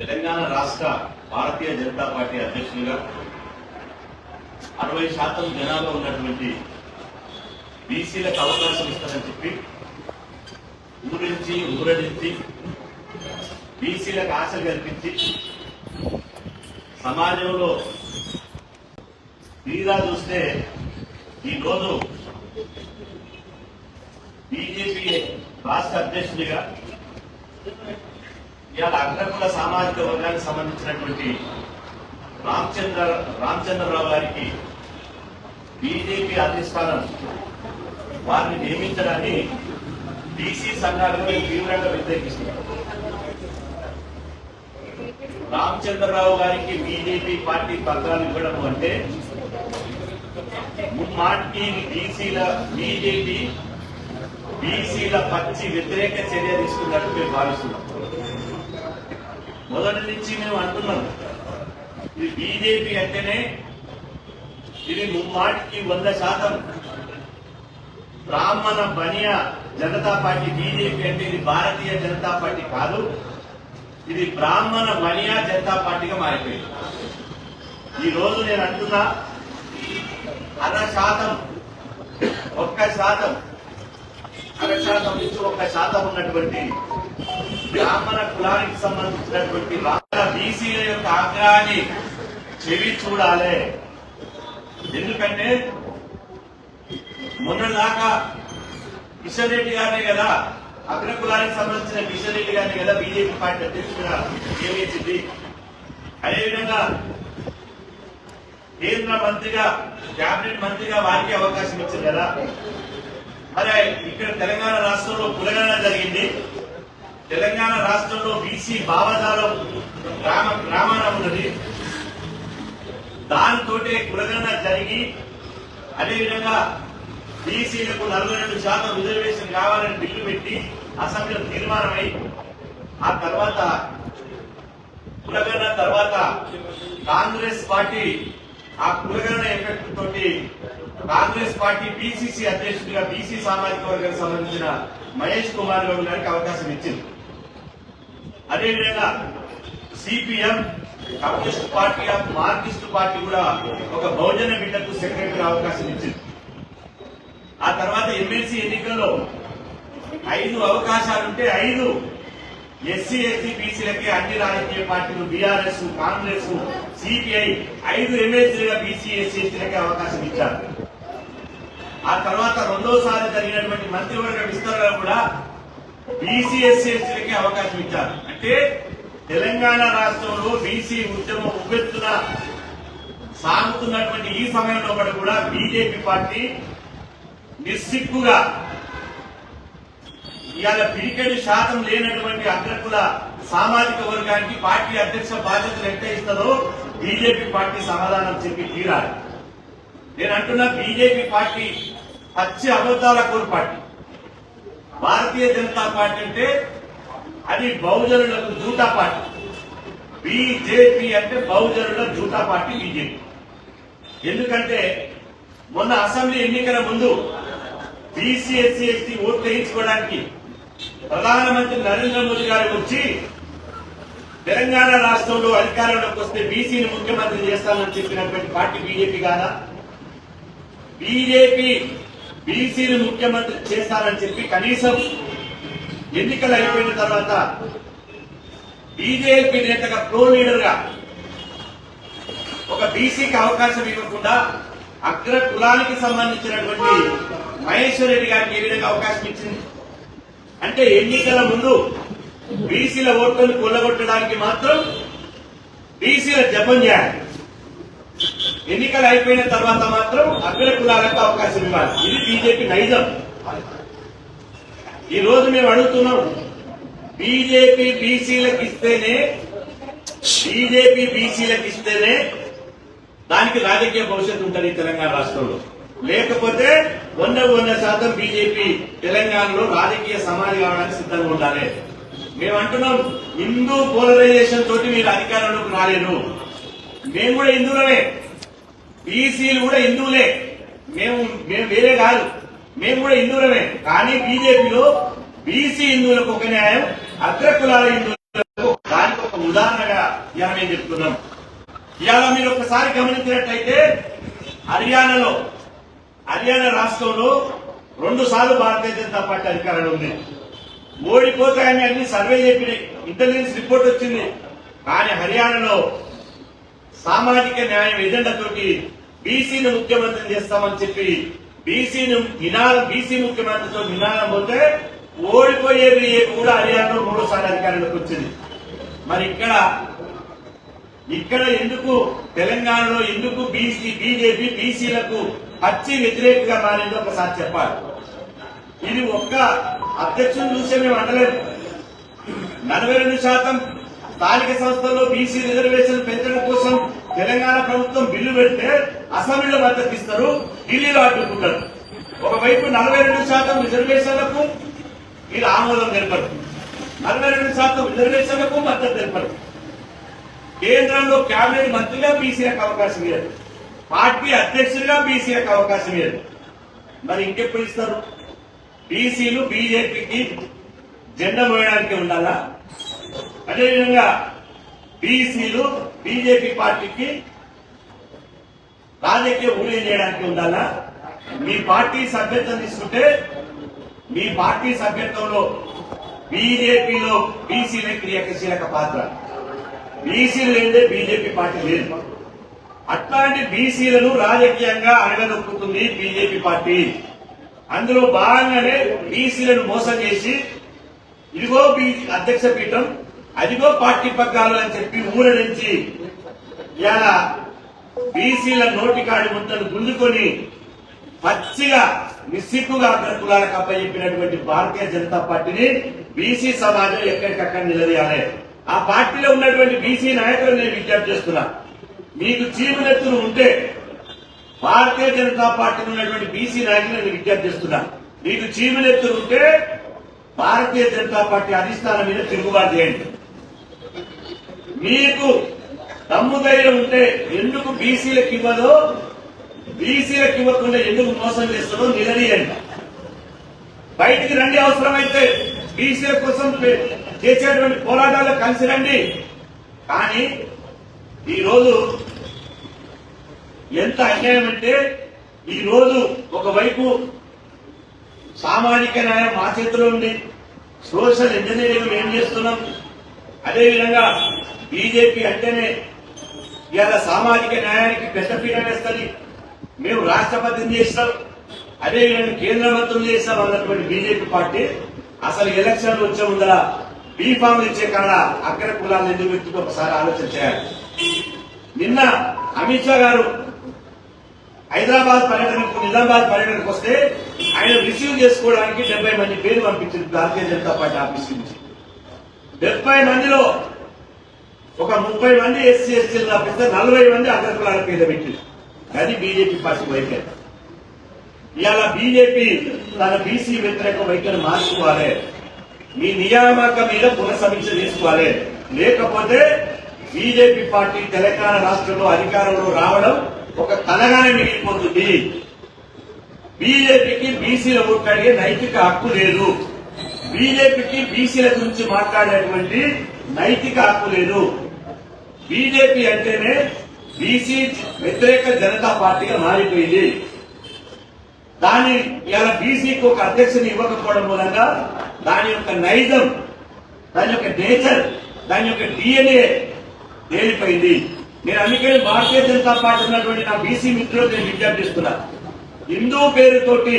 తెలంగాణ రాష్ట్ర భారతీయ జనతా పార్టీ అధ్యక్షులుగా అరవై శాతం జనాభా ఉన్నటువంటి బీసీలకు అవకాశం ఇస్తారని చెప్పి ఊరించి ఊరడించి బీసీలకు ఆశ కల్పించి సమాజంలో తీరా చూస్తే ఈరోజు బీజేపీ రాష్ట్ర అధ్యక్షుడిగా ఇవాళ అగ్రకుల సామాజిక వర్గానికి సంబంధించినటువంటి రామచంద్ర రామచంద్రరావు గారికి బీజేపీ అధిష్టానం వారిని నియమించడాన్ని బీసీ సంఘాలుగా తీవ్రంగా వ్యతిరేకిస్తున్నారు రామచంద్రరావు గారికి బీజేపీ పార్టీ పత్రాలు ఇవ్వడం అంటే ముమ్మాటికి బీసీల బీజేపీ బీసీల పచ్చి వ్యతిరేక చర్య తీసుకున్నట్టు మేము భావిస్తున్నాం. మొదటి నుంచి మేము అంటున్నాం. ఇది బీజేపీ అంటేనే ఇది ముమ్మాటికి వంద శాతం. బ్రాహ్మణ బనియా జనతా పార్టీ బీజేపీ అంటే ఇది భారతీయ జనతా పార్టీ కాదు. ఇది బ్రాహ్మణ బనియా జనతా పార్టీగా మారిపోయింది. ఈ రోజు నేను అంటున్నా అర శాతం ఒక్క శాతం అర శాతం నుంచి ఒక్క శాతం ఉన్నటువంటి బ్రాహ్మణ కులానికి సంబంధించినటువంటి బీసీల యొక్క ఆగ్రహాన్ని చెవి చూడాలి. ఎందుకంటే మొన్న కిషన్ రెడ్డి గారే కదా అగ్ర కులానికి సంబంధించిన కిషన్ రెడ్డి గారిని కదా బీజేపీ పార్టీ అధ్యక్షుడిగా నియమించింది. అదేవిధంగా కేంద్ర మంత్రిగా కేబినెట్ మంత్రిగా వారికి అవకాశం ఇచ్చింది కదా. మరి ఇక్కడ తెలంగాణ రాష్ట్రంలో కులగణన తెలంగాణ రాష్ట్రంలో బీసీ భావజాలం గ్రామ గ్రామాన ఉన్నది. దానితో కులగణన జరిగి అదేవిధంగా బీసీలకు నలభై రెండు శాతం రిజర్వేషన్ కావాలని బిల్లు పెట్టి అసెంబ్లీలో తీర్మానమై ఆ తర్వాత కులగణన తర్వాత కాంగ్రెస్ పార్టీ ఆ కులగణన ఎఫెక్ట్ తోటి కాంగ్రెస్ పార్టీ బీసీసీ అధ్యక్షుడిగా బీసీ సామాజిక వర్గానికి సంబంధించిన మహేష్ కుమార్ గౌడ్ గారికి అవకాశం ఇచ్చింది. అదేవిధంగా CPM communist party of marxist party కూడా ఒక బహుజన బిడ్డకు సెక్రటరీ అవకాశం ఇచ్చింది. ఆ తర్వాత ఎమ్మెల్సీ ఎన్నికల్లో ఐదు అవకాశాలుంటే ఐదు ఎస్సీ ఎస్సీ బీసీలకి అన్ని రాజకీయ పార్టీలు బీఆర్ఎస్ కాంగ్రెస్ సిపిఐ ఐదు ఎమ్మెల్సీలుగా బీసీ ఎస్సీ ఎస్టీలకి అవకాశం ఇచ్చారు. ఆ తర్వాత రెండోసారి జరిగినటువంటి మంత్రివర్గ విస్తరణ కూడా బీసీ అవకాశం ఇచ్చారు. అంటే తెలంగాణ రాష్ట్రంలో బీసీ ఉద్యమం ఉవ్వెత్తున సాగుతున్నటువంటి ఈ సమయంలో కూడా కూడా బీజేపీ పార్టీ నిస్సిగ్గుగా ఇవాళ పిడికెడు శాతం లేనటువంటి అగ్రకుల సామాజిక వర్గానికి పార్టీ అధ్యక్ష బాధ్యతలు ఎట్ట బీజేపీ పార్టీ సమాధానం చెప్పి తీరాలి. నేను అంటున్నా బీజేపీ పార్టీ పచ్చి అబద్దాల కోరు పార్టీ భారతీయ జనతా పార్టీ అంటే అది బహుజనులకు జూటా పార్టీ. బీజేపీ అంటే బహుజనుల జూటా పార్టీ బీజేపీ. ఎందుకంటే మొన్న అసెంబ్లీ ఎన్నికల ముందు బీసీ ఎస్సీ ఎస్టీ ఓట్లు వేయించుకోవడానికి ప్రధానమంత్రి నరేంద్ర మోదీ గారు వచ్చి తెలంగాణ రాష్ట్రంలో అధికారంలోకి వస్తే బీసీని ముఖ్యమంత్రి చేస్తానని చెప్పినటువంటి పార్టీ బీజేపీ కాదా? బీజేపీ బీసీని ముఖ్యమంత్రి చేస్తారని చెప్పి కనీసం ఎన్నికలు అయిపోయిన తర్వాత బీజేపీ నేతగా ప్రో లీడర్గా ఒక బీసీకి అవకాశం ఇవ్వకుండా అగ్ర కులానికి సంబంధించినటువంటి మహేశ్వర్ రెడ్డి గారికి ఏ విధంగా అవకాశం ఇచ్చింది? అంటే ఎన్నికల ముందు బీసీల ఓట్లను కొల్లగొట్టడానికి మాత్రం బీసీల జపం చేయాలి. ఎన్నికలు అయిపోయిన తర్వాత మాత్రం అగ్ర కులాలకు అవకాశం ఇవ్వాలి. ఇది బీజేపీ నైజం. ఈ రోజు మేము అడుగుతున్నాం బీజేపీ బీసీలకు ఇస్తేనే బీజేపీ బీసీలకు ఇస్తేనే దానికి రాజకీయ భవిష్యత్తు ఉంటుంది తెలంగాణ రాష్ట్రంలో. లేకపోతే వంద వంద శాతం బీజేపీ తెలంగాణలో రాజకీయ సమాధి కావడానికి సిద్ధంగా ఉండాలి. మేము అంటున్నాం హిందూ పోలరైజేషన్ తోటి మీరు అధికారంలోకి రాలేరు. మేము కూడా హిందువులమే. బీసీలు కూడా హిందువులే. మేము మేము వేరే కాదు. మేము కూడా హిందువులమే. కానీ బీజేపీలో బీసీ హిందువులకు ఒక న్యాయం అగ్ర కులాల హిందువులకు దానికి ఒక ఉదాహరణగా ఇలా మేము చెప్తున్నాం. ఇవాళ మీరు ఒకసారి గమనించినట్లయితే హర్యానాలో హర్యానా రాష్ట్రంలో రెండు సార్లు భారతీయ జనతా పార్టీ అధికారంలో ఉంది. ఓడిపోతాయని అన్ని సర్వే చెప్పినాయి. ఇంటెలిజెన్స్ రిపోర్ట్ వచ్చింది. కానీ హర్యానాలో సామాజిక న్యాయం ఎజెండాతోటి బీసీని ముఖ్యమంత్రి చేస్తామని చెప్పి బీసీని నినాదం బీసీ ముఖ్యమంత్రితో నినాదం పోతే ఓడిపోయే కూడా హర్యానాలో మూడోసారి అధికారంలోకి వచ్చింది. మరి ఇక్కడ ఇక్కడ ఎందుకు తెలంగాణలో ఎందుకు బీసీ బీజేపీ బీసీలకు పచ్చి వ్యతిరేకంగా మారిందో ఒకసారి చెప్పాలి. ఇది ఒక్క అధ్యక్షుని చూసే మేము అనలేము. నలభై రెండు శాతం స్థానిక సంస్థల్లో బీసీ రిజర్వేషన్ పెంచడం కోసం తెలంగాణ ప్రభుత్వం బిల్లు పెడితే అసెంబ్లీలో మద్దతు ఇస్తారు ఢిల్లీలో అడ్డుకుంటారు. ఒకవైపు నలభై రెండు శాతం రిజర్వేషన్లకు మీరు ఆమోదం తెలపరు నలభై రెండు శాతం రిజర్వేషన్లకు మద్దతు తెలపరు కేంద్రంలో కేబినెట్ మంత్రిగా బీసీలకు అవకాశం లేదు పార్టీ అధ్యక్షుడిగా బీసీలకు అవకాశం లేదు మరి ఇంకెప్పుడు ఇస్తారు? బీసీలు బీజేపీకి జెండా మోయడానికి ఉండాలా? అదేవిధంగా బీసీలు బీజేపీ పార్టీకి రాజకీయ ఊడియం చేయడానికి ఉండాలా? మీ పార్టీ సభ్యత్వం తీసుకుంటే మీ పార్టీ సభ్యత్వంలో బీజేపీలో బీసీలే క్రియాశీలక పాత్ర. బీసీలు లేదే బీజేపీ పార్టీ లేదు. అట్లాంటి బీసీలను రాజకీయంగా అడగదొక్కుతుంది బీజేపీ పార్టీ. అందులో భాగంగానే బీసీలను మోసం చేసి ఇదిగో బీ అధ్యక్ష పీఠం అదిగో పార్టీ పగ్గాలు అని చెప్పి ఊర నుంచి ఇలా బీసీల నోటికాడి ముద్దను గుంజుకొని పచ్చిగా నిస్సిగ్గుగా అగ్ర కులాలకు అప్పచెప్పినటువంటి భారతీయ జనతా పార్టీని బీసీ సమాజం ఎక్కడికక్కడ నిలదీయాలి. ఆ పార్టీలో ఉన్నటువంటి బీసీ నాయకులు నేను విజ్ఞప్తి చేస్తున్నా. మీకు చీమునెత్తులు ఉంటే భారతీయ జనతా పార్టీలో ఉన్నటువంటి బీసీ నాయకులు నేను విజ్ఞప్తి చేస్తున్నా. మీకు చీమునెత్తులు ఉంటే భారతీయ జనతా పార్టీ అధిష్టానం మీద తిరుగుబాటు చేయండి. మీకు దమ్ము ధైర్యం ఉంటే ఎందుకు బీసీలకు ఇవ్వదో బీసీలకు ఇవ్వకుండా ఎందుకు మోసం చేస్తుందో నిలదీయండి. బయటికి రండి అవసరమైతే బీసీల కోసం చేసేటువంటి పోరాటాలు కలిసి రండి. కానీ ఈరోజు ఎంత అన్యాయం అంటే ఈరోజు ఒకవైపు సామాజిక న్యాయం మా చేతిలో ఉంది సోషల్ ఇంజనీరింగ్ ఏం చేస్తున్నాం. అదేవిధంగా బీజేపీ అంటేనే ఇవాళ సామాజిక న్యాయానికి పెద్ద పీట వేస్తుంది. మేము రాష్ట్రపతిని చేస్తాం. అదేవిధంగా కేంద్ర మంత్రులు చేస్తాం అన్నటువంటి బీజేపీ పార్టీ. అసలు ఎలక్షన్ వచ్చే ముందర బీఫామ్ ఇచ్చే కాడ అగ్ర కులాలను ఎందుకు ఎత్తుకు ఒకసారి ఆలోచన చేయాలి. నిన్న అమిత్ షా గారు హైదరాబాద్ పర్యటనకు నిజామాబాద్ పర్యటనకు వస్తే ఆయన రిసీవ్ చేసుకోవడానికి డెబ్బై మంది పేరు పంపించింది భారతీయ జనతా పార్టీ ఆఫీస్ నుంచి. డెబ్బై మందిలో ఒక ముప్పై మంది ఎస్సీ ఎస్టీలు తప్పిస్తే నలభై మంది అగ్రకులాల పేద పెట్టింది. అది బీజేపీ పార్టీ వైఖరి. ఇవాళ బీజేపీ తన బీసీ వ్యతిరేక వైఖరి మార్చుకోవాలి. మీ నియామక మీద పునఃసమీక్ష తీసుకోవాలి లేకపోతే బీజేపీ పార్టీ తెలంగాణ రాష్ట్రంలో అధికారంలో రావడం ఒక కలగానే మిగిలిపోతుంది బీజేపీకి బీసీల ఓట్లు అడిగే నైతిక హక్కు లేదు. బీజేపీకి బీసీల గురించి మాట్లాడేటువంటి నైతిక హక్కు లేదు. బీజేపీ అంటేనే బీసీ వ్యతిరేక జనతా పార్టీగా మారిపోయింది. దాని ఇలా బీసీకి ఒక అధ్యక్షుని ఇవ్వకపోవడం మూలంగా దాని యొక్క నైజం దాని యొక్క నేచర్ దాని యొక్క డిఎన్ఏ తేలిపోయింది. నేను అందుకే భారతీయ జనతా పార్టీ ఉన్నటువంటి నా బీసీ మిత్రులకు నేను విజ్ఞప్తిస్తున్నా హిందూ పేరుతోటి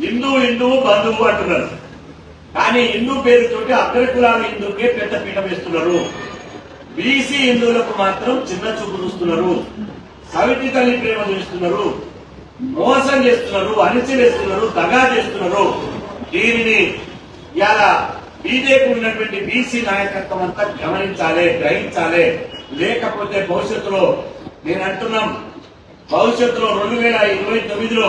హిందూ హిందువు బంధువు అంటున్నారు. కానీ హిందూ పేరుతోటి అగ్రకులాల హిందూకే పెద్ద పీట వేస్తున్నారు. బీసీ హిందువులకు మాత్రం చిన్న చూపు చూస్తున్నారు. సవిటి తల్లి ప్రేమ చూస్తున్నారు. మోసం చేస్తున్నారు అణిచివేస్తున్నారు దగా చేస్తున్నారు. దీనిని ఇలా బీజేపీ ఉన్నటువంటి బీసీ నాయకత్వం అంతా గమనించాలి గ్రహించాలి. లేకపోతే భవిష్యత్తులో నేను అంటున్నాం భవిష్యత్తులో రెండు వేల ఇరవై తొమ్మిదిలో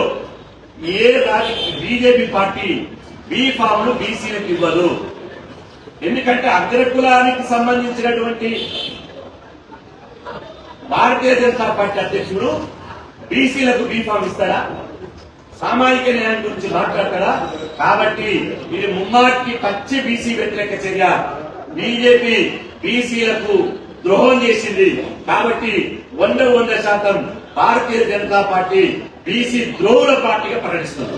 ఏ రాజకీయ బీజేపీ పార్టీ బీ ఫామ్లు బీసీలకు ఇవ్వదు. ఎందుకంటే అగ్రకులానికి సంబంధించినటువంటి భారతీయ జనతా పార్టీ అధ్యక్షుడు బీసీలకు బీఫామ్ ఇస్తారా సామాజిక న్యాయం గురించి మాట్లాడతారా కాబట్టి ఇది ముమ్మాటికి పచ్చి బీసీ వ్యతిరేక చర్య. బీజేపీ బీసీలకు ద్రోహం చేసింది. కాబట్టి వంద వంద శాతం భారతీయ జనతా పార్టీ బీసీ ద్రోహుల పార్టీగా ప్రకటిస్తుంది